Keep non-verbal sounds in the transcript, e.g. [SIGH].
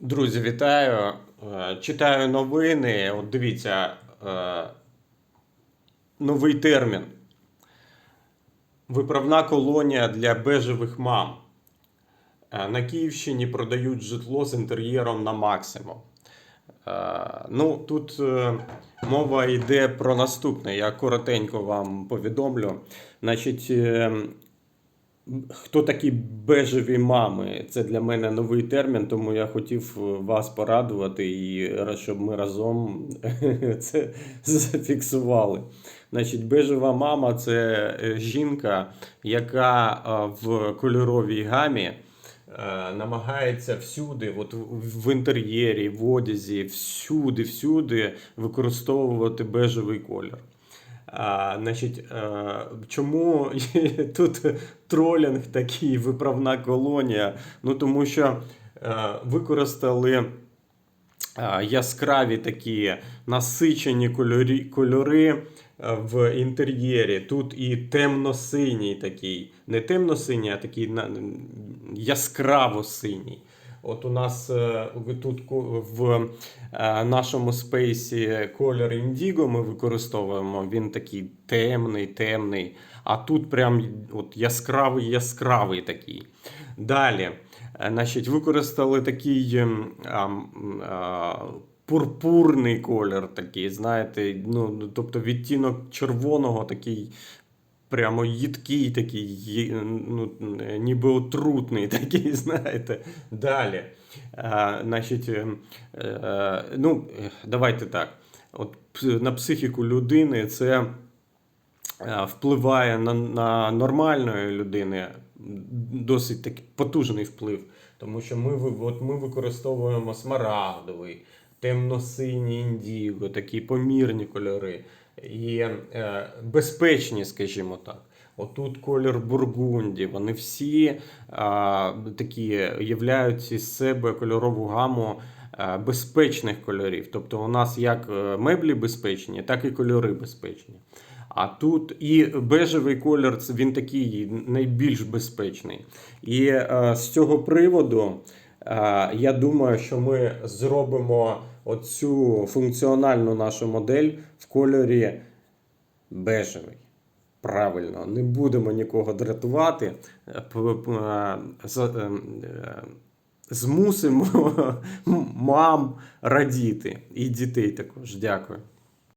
Друзі, вітаю. Е, Читаю новини. От дивіться, е, новий термін. Виправна колонія для бежевих мам. Е, На Київщині продають житло з інтер'єром на максимум. Ну, тут мова йде про наступне. Я коротенько вам повідомлю. Значить, Хто такі бежеві мами? Це для мене новий термін, тому я хотів вас порадувати і щоб ми разом [LAUGHS] це зафіксували. Значить, бежева мама це е, жінка, яка е, в кольоровій гамі е, намагається всюди, от в- інтер'єрі, в одязі, всюди, всюди використовувати бежевий колір. А, значить, е, чому [LAUGHS] тут тролінг такий, виправна колонія? Ну тому що е, використали е, яскраві такі насичені кольорі, кольори в інтер'єрі. Тут і темно-синій такий, не темно-синій, а такий яскраво-синій. От у нас е, ви тут в е, нашому спейсі колір індіго ми використовуємо. Він такий темний, темний. А тут прям от яскравий, яскравий такий. Далі, е, значить, використали такий а, а, пурпурний колір, такий, знаєте, ну, тобто відтінок червоного такий. Прямо їдкий такий, ну, ніби отрутний [LAUGHS] такий, знаєте. Далі. А, значить, е, е, ну, давайте так. От на психіку людини це е, впливає на, на нормальної людини досить такий потужний вплив. Тому що ми, от ми використовуємо смарагдовий, темно-синій індіго, такі помірні кольори і е, безпечні, скажімо так. Отут колір бургунді. Вони всі а, такі являють із себе кольорову гаму а, безпечних кольорів. Тобто у нас як е, меблі безпечні, так і кольори безпечні. А тут і бежевий колір він такий найбільш безпечний. І е, з цього приводу е, я думаю, що ми зробимо оцю функціональну нашу модель в кольорі бежевий. Правильно, не будемо нікого дратувати. Е, е, е, Змусимо [LAUGHS] мам радіти і дітей також. Дякую.